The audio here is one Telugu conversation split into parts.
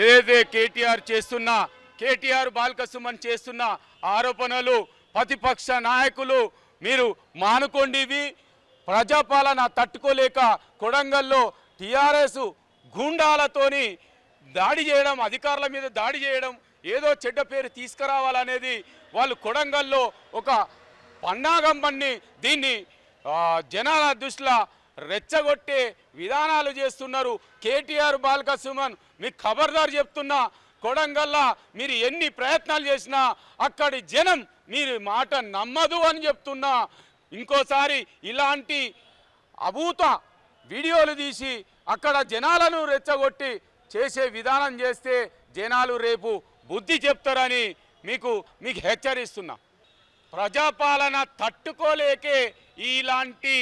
ఏదైతే కేటీఆర్ చేస్తున్న కేటీఆర్ బాల్కసుమన్ చేస్తున్న ఆరోపణలు ప్రతిపక్ష నాయకులు మీరు మానుకోండివి. ప్రజాపాలన తట్టుకోలేక కొడంగల్లో టీఆర్ఎస్ గూండాలతోని దాడి చేయడం అధికారుల మీద దాడి చేయడం ఏదో చెడ్డ పేరు తీసుకురావాలనేది వాళ్ళు కొడంగల్లో ఒక పన్నాగం పన్ని దీన్ని జనాల దృష్టిలో రెచ్చగొట్టే విధానాలు చేస్తున్నారు కేటీఆర్ బాల్క సుమన్ మీకు ఖబర్దారు చెప్తున్నా కొడంగల్లా మీరు ఎన్ని ప్రయత్నాలు చేసినా అక్కడి జనం మీరు మాట నమ్మదు అని చెప్తున్నా. ఇంకోసారి ఇలాంటి అభూత వీడియోలు తీసి అక్కడ జనాలను రెచ్చగొట్టి చేసే విధానం చేస్తే జనాలు రేపు బుద్ధి చెప్తారని మీకు మీకు హెచ్చరిస్తున్నా. ప్రజాపాలన తట్టుకోలేకే ఇలాంటి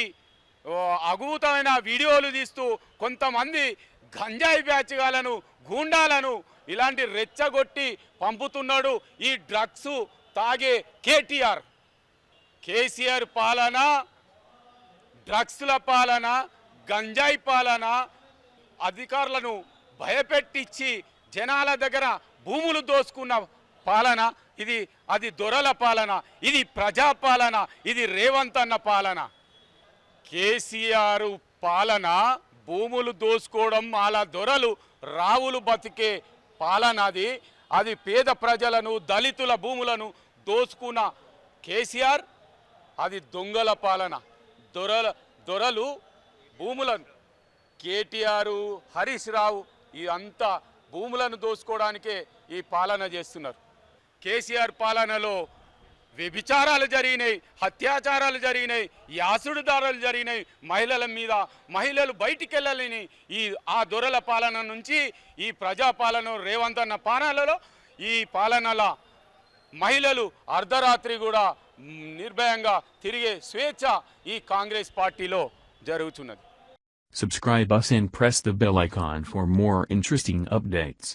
అగుతమైన వీడియోలు తీస్తూ కొంతమంది గంజాయి బ్యాచ్గాలను గూండాలను ఇలాంటి రెచ్చగొట్టి పంపుతున్నాడు ఈ డ్రగ్స్ తాగే కేటీఆర్. కేసీఆర్ పాలన డ్రగ్స్ల పాలన గంజాయి పాలన అధికారులను భయపెట్టించి జనాల దగ్గర భూములు దోసుకున్న పాలన ఇది అది దొరల పాలన ఇది ప్రజాపాలన ఇది రేవంత్ అన్న పాలన. కేసీఆర్ పాలన భూములు దోసుకోవడం అలా దొరలు రావులు బతికే పాలన అది. అది పేద ప్రజలను దళితుల భూములను దోసుకున్న కేసీఆర్ అది దొంగల పాలన. దొరల దొరలు భూములను. కేటీఆర్ హరీష్ రావు ఇదంతా భూములను దోసుకోవడానికే ఈ పాలన చేస్తున్నారు. కేసీఆర్ పాలనలో వ్యభిచారాలు జరిగినాయి హత్యాచారాలు జరిగినాయి యాసుడుదారులు జరిగినాయి మహిళల మీద మహిళలు బయటికి వెళ్ళలేని ఈ ఆ దొరల పాలన నుంచి ఈ ప్రజాపాలన రేవంత్ అన్న పాలనలో ఈ పాలనల మహిళలు అర్ధరాత్రి కూడా నిర్భయంగా తిరిగే స్వేచ్ఛ ఈ కాంగ్రెస్ పార్టీలో జరుగుతున్నది Subscribe us and press the bell icon for more interesting updates.